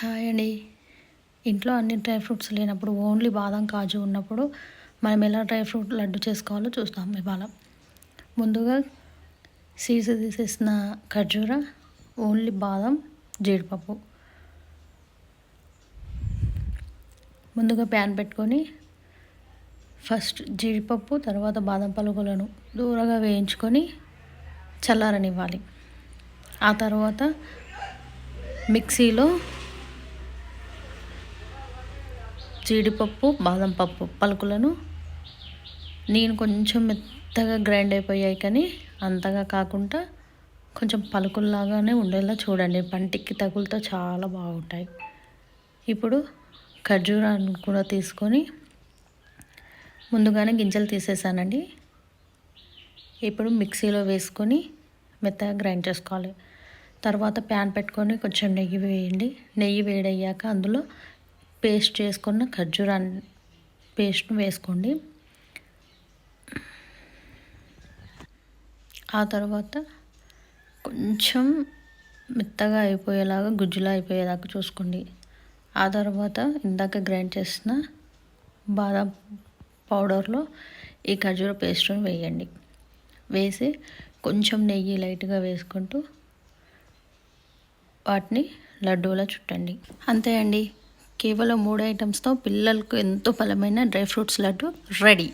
Hi అండి. ఇంట్లో అన్ని డ్రై ఫ్రూట్స్ లేనప్పుడు ఓన్లీ బాదం కాజు ఉన్నప్పుడు మనం ఎలా డ్రై ఫ్రూట్ లడ్డు చేసుకోవాలో చూస్తాం ఇవాళ. ముందుగా సీడ్స్ తీసేసిన ఖర్జూర ఓన్లీ బాదం జీడిపప్పు. ముందుగా ప్యాన్ పెట్టుకొని ఫస్ట్ జీడిపప్పు తర్వాత బాదం పలుకులను దూరగా వేయించుకొని చల్లారనివ్వాలి. ఆ తర్వాత మిక్సీలో జీడిపప్పు బాదం పప్పు పలుకులను. నేను కొంచెం మెత్తగా గ్రైండ్ అయిపోయాయి కానీ అంతగా కాకుండా కొంచెం పలుకుల్లాగానే ఉండేలా చూడండి. పంటికి తగులుతో చాలా బాగుంటాయి. ఇప్పుడు ఖర్జూరాన్ని కూడా తీసుకొని ముందుగానే గింజలు తీసేసానండి. ఇప్పుడు మిక్సీలో వేసుకొని మెత్తగా గ్రైండ్ చేసుకోవాలి. తర్వాత ప్యాన్ పెట్టుకొని కొంచెం నెయ్యి వేయండి. నెయ్యి వేడయ్యాక అందులో పేస్ట్ చేసుకున్న ఖర్జూరాన్ని పేస్ట్ను వేసుకోండి. ఆ తర్వాత కొంచెం మెత్తగా అయిపోయేలాగా గుజ్జులా అయిపోయేదాకా చూసుకోండి. ఆ తర్వాత ఇందాక గ్రైండ్ చేసిన బాదం పౌడర్లో ఈ ఖర్జూర పేస్ట్ని వేయండి. వేసి కొంచెం నెయ్యి లైట్గా వేసుకుంటూ వాటిని లడ్డూలా చుట్టండి. అంతే అండి. కేవలం మూడు ఐటమ్స్తో పిల్లలకు ఎంతో బలమైన డ్రై ఫ్రూట్స్ లడ్డు రెడీ.